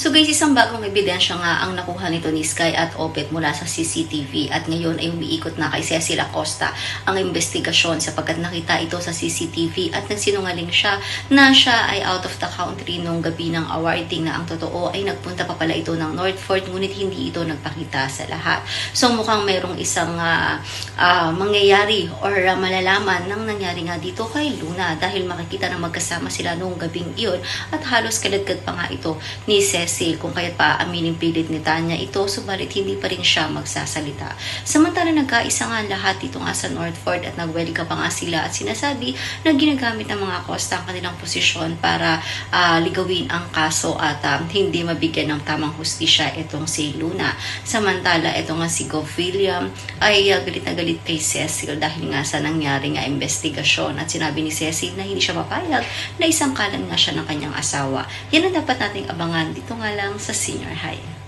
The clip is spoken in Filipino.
So guys, isang bagong ebidensya nga ang nakuha nito ni Sky at Opet mula sa CCTV at ngayon ay umiikot na kay Cecil Acosta ang investigasyon sapagkat nakita ito sa CCTV at nagsinungaling siya na siya ay out of the country nung gabi ng awarding na ang totoo ay nagpunta pa pala ito ng Northford ngunit hindi ito nagpakita sa lahat. So mukhang mayroong isang ah, ah, mangyayari or ah, malalaman ng nangyari nga dito kay Luna dahil makikita na magkasama sila noong gabing iyon at halos kalagkad pa nga ito ni Cecil kung kaya't pa aminin pilit ni Tanya ito subalit hindi pa rin siya magsasalita. Samantala nagkaisa nga lahat dito nga sa Northford at nag-welcome pa nga sila at sinasabi na ginagamit ng mga Costa ang kanilang posisyon para ah, ligawin ang kaso at ah, hindi mabigyan ng tamang hustisya itong si Luna. Samantala ito nga si Gov William ay ah, galit na galit kay Cecil dahil nga sa nangyari nga investigasyon at sinabi ni Cecil na hindi siya papayag na isang kalan nga siya ng kanyang asawa. Yan ang dapat nating abangan dito nga lang sa senior high.